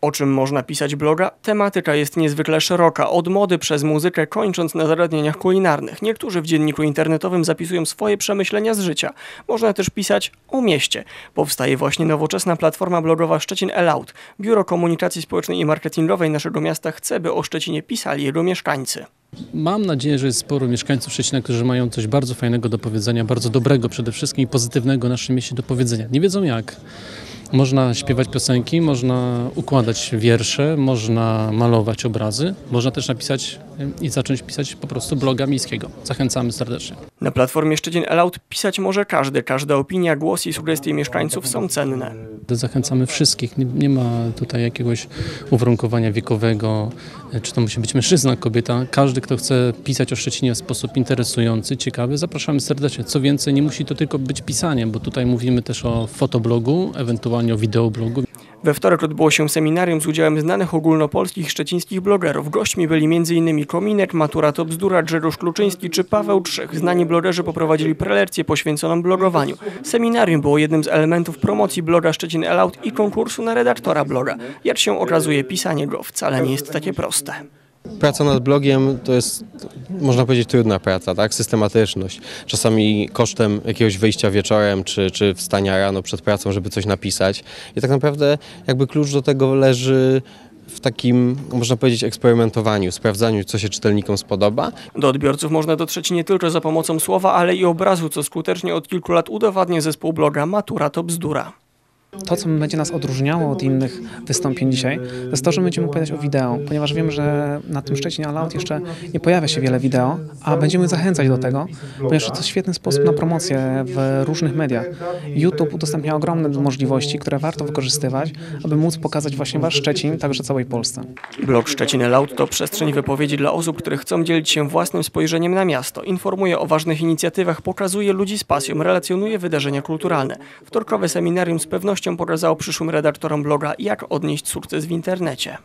O czym można pisać bloga? Tematyka jest niezwykle szeroka, od mody przez muzykę, kończąc na zagadnieniach kulinarnych. Niektórzy w dzienniku internetowym zapisują swoje przemyślenia z życia. Można też pisać o mieście. Powstaje właśnie nowoczesna platforma blogowa Szczecin Aloud. Biuro Komunikacji Społecznej i Marketingowej naszego miasta chce, by o Szczecinie pisali jego mieszkańcy. Mam nadzieję, że jest sporo mieszkańców Szczecina, którzy mają coś bardzo fajnego do powiedzenia, bardzo dobrego przede wszystkim i pozytywnego o naszym mieście do powiedzenia. Nie wiedzą jak. Można śpiewać piosenki, można układać wiersze, można malować obrazy, można też napisać i zacząć pisać po prostu bloga miejskiego. Zachęcamy serdecznie. Na platformie Szczecin Aloud pisać może każdy. Każda opinia, głos i sugestie mieszkańców są cenne. Zachęcamy wszystkich. Nie, nie ma tutaj jakiegoś uwarunkowania wiekowego, y, czy to musi być mężczyzna, kobieta. Każdy, kto chce pisać o Szczecinie w sposób interesujący, ciekawy, zapraszamy serdecznie. Co więcej, nie musi to tylko być pisanie, bo tutaj mówimy też o fotoblogu, ewentualnie o wideoblogu. We wtorek odbyło się seminarium z udziałem znanych ogólnopolskich szczecińskich blogerów. Gośćmi byli m.in. Kominek, Matura to bzdura, Grzegorz Kluczyński czy Paweł Trzech. Znani blogerzy poprowadzili prelekcję poświęconą blogowaniu. Seminarium było jednym z elementów promocji bloga Szczecin Aloud i konkursu na redaktora bloga. Jak się okazuje, pisanie go wcale nie jest takie proste. Praca nad blogiem to jest, można powiedzieć, trudna praca, tak? Systematyczność. Czasami kosztem jakiegoś wyjścia wieczorem, czy, czy wstania rano przed pracą, żeby coś napisać. I tak naprawdę jakby klucz do tego leży w takim, można powiedzieć, eksperymentowaniu, sprawdzaniu, co się czytelnikom spodoba. Do odbiorców można dotrzeć nie tylko za pomocą słowa, ale i obrazu, co skutecznie od kilku lat udowadnia zespół bloga Matura to bzdura. To, co będzie nas odróżniało od innych wystąpień dzisiaj, to jest to, że będziemy opowiadać o wideo, ponieważ wiem, że na tym Szczecinie Aloud jeszcze nie pojawia się wiele wideo, a będziemy zachęcać do tego, ponieważ to świetny sposób na promocję w różnych mediach. YouTube udostępnia ogromne możliwości, które warto wykorzystywać, aby móc pokazać właśnie Wasz Szczecin, także całej Polsce. Blog Szczecin Aloud to przestrzeń wypowiedzi dla osób, które chcą dzielić się własnym spojrzeniem na miasto. Informuje o ważnych inicjatywach, pokazuje ludzi z pasją, relacjonuje wydarzenia kulturalne. Wtorkowe seminarium z pewnością pokazało przyszłym redaktorom bloga, jak odnieść sukces w internecie.